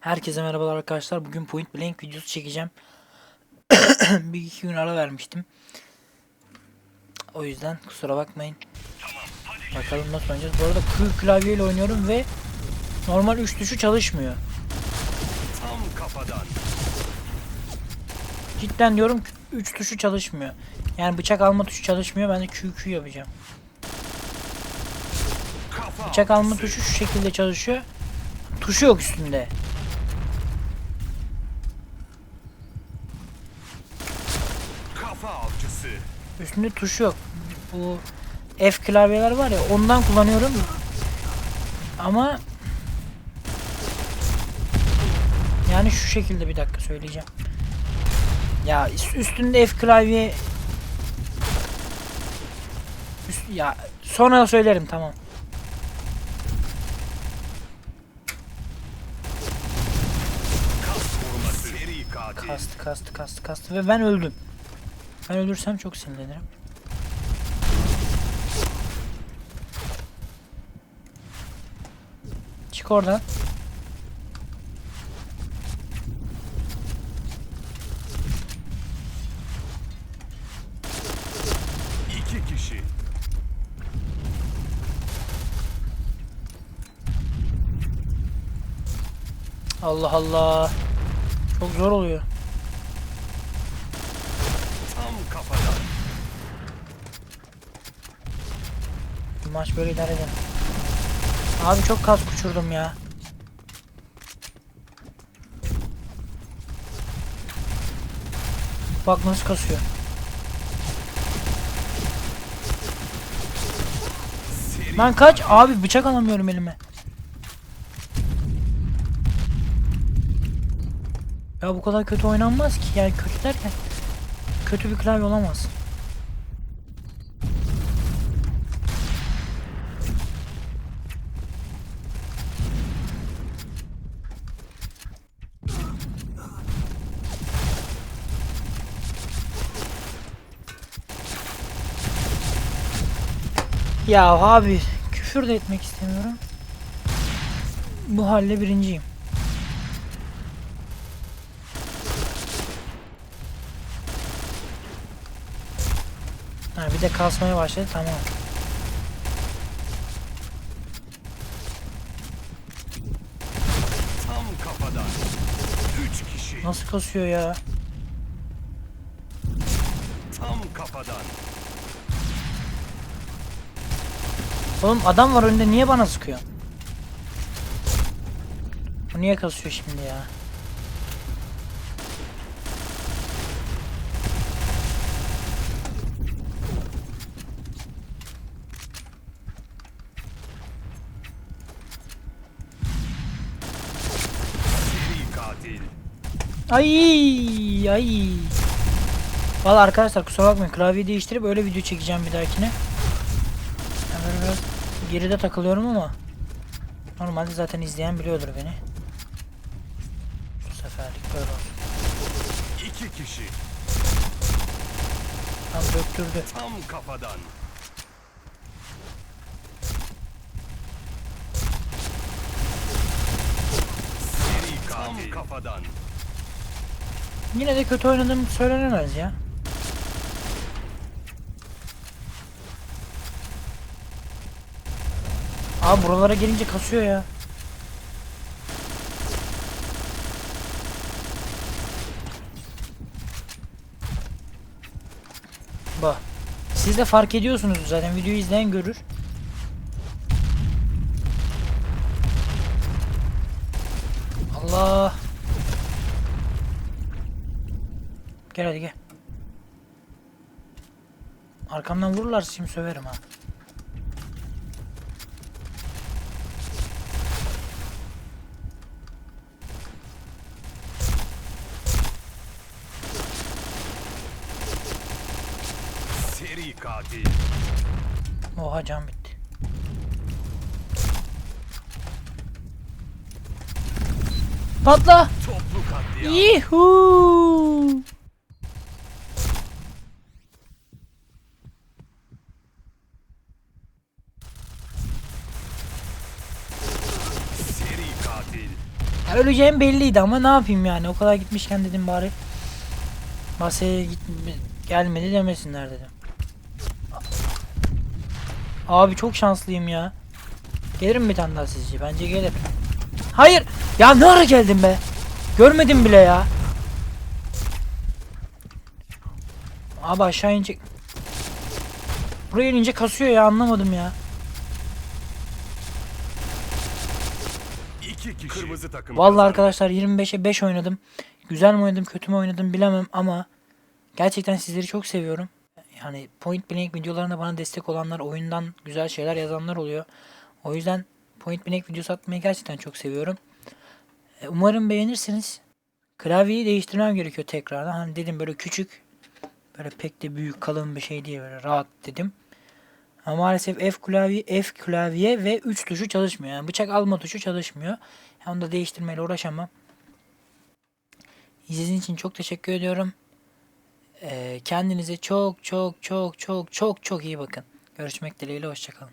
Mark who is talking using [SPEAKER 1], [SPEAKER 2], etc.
[SPEAKER 1] Herkese merhabalar arkadaşlar. Bugün Point Blank videosu çekeceğim. bir iki gün ara vermiştim. O yüzden kusura bakmayın. Bakalım nasıl oynayacağız. Bu arada Q klavyeyle oynuyorum ve normal 3 tuşu çalışmıyor.
[SPEAKER 2] Tam kafadan.
[SPEAKER 1] Cidden diyorum 3 tuşu çalışmıyor. Yani bıçak alma tuşu çalışmıyor. Ben de Q Q yapacağım. Bıçak alma tuşu şu şekilde çalışıyor. Tuşu yok üstünde. Üstünde tuşu yok. Bu F klavyeler var ya ondan kullanıyorum. Ama yani şu şekilde bir dakika söyleyeceğim. Ya üst- üstünde F klavye Üst, ya sonra söylerim tamam. Kastı kastı kastı kastı ve ben öldüm. Ben ölürsem çok sinirlenirim. Çık oradan.
[SPEAKER 2] İki kişi.
[SPEAKER 1] Allah Allah. Çok zor oluyor.
[SPEAKER 2] Tam kafadan.
[SPEAKER 1] Bu maç böyle idare edelim. Abi çok kas uçurdum ya. Bak nasıl kasıyor. Lan kaç? Abi bıçak alamıyorum elime. Ya bu kadar kötü oynanmaz ki. Yani kötü derken kötü bir klavye olamaz. Ya abi küfür de etmek istemiyorum. Bu halle birinciyim. Ha bir de kasmaya başladı tamam.
[SPEAKER 2] tam kafadan. Üç kişi.
[SPEAKER 1] Nasıl kasıyor ya?
[SPEAKER 2] Tam kafadan.
[SPEAKER 1] Oğlum adam var önünde niye bana sıkıyor? Bu niye kasıyor şimdi ya?
[SPEAKER 2] Seri katil.
[SPEAKER 1] Ay ay. Valla arkadaşlar kusura bakmayın klavyeyi değiştirip öyle video çekeceğim bir dahakine. Ben böyle biraz geride takılıyorum ama normalde zaten izleyen biliyordur beni. Bu seferlik böyle olsun.
[SPEAKER 2] İki kişi.
[SPEAKER 1] Tam döktürdü.
[SPEAKER 2] Tam kafadan. Seri katil. Tam kafadan.
[SPEAKER 1] Yine de kötü oynadığım söylenemez ya. Abi buralara gelince kasıyor ya. Bak. Siz de fark ediyorsunuz zaten videoyu izleyen görür. Allah. Gel hadi gel. Arkamdan vururlar şimdi söverim ha.
[SPEAKER 2] Seri katil.
[SPEAKER 1] Oha can bitti. Patla.
[SPEAKER 2] Toplu katliam.
[SPEAKER 1] Yuhuu. Ya öleceğim belliydi ama ne yapayım yani. O kadar gitmişken dedim bari. Masaya git gelmedi demesinler dedim. Abi çok şanslıyım ya. Gelir mi bir tane daha sizce? Bence gelir. Hayır. Ya ne ara geldin be? Görmedim bile ya. Abi aşağı inecek. Buraya inince kasıyor ya anlamadım ya.
[SPEAKER 2] İki kişi. Kırmızı takım.
[SPEAKER 1] Vallahi arkadaşlar 25'e 5 oynadım. Güzel mi oynadım kötü mü oynadım bilemem ama gerçekten sizleri çok seviyorum. Yani Point Blank videolarında bana destek olanlar, oyundan güzel şeyler yazanlar oluyor. O yüzden Point Blank videosu atmayı gerçekten çok seviyorum. E, Umarım beğenirsiniz. Klavyeyi değiştirmem gerekiyor tekrardan. Hani dedim böyle küçük, böyle pek de büyük kalın bir şey diye böyle rahat dedim. Ama maalesef F klavye, F klavye ve 3 tuşu çalışmıyor. Yani bıçak alma tuşu çalışmıyor. Onu da değiştirmeyle uğraşamam. İzlediğiniz için çok teşekkür ediyorum. Ee, kendinize çok çok çok çok çok çok iyi bakın. Görüşmek dileğiyle hoşçakalın.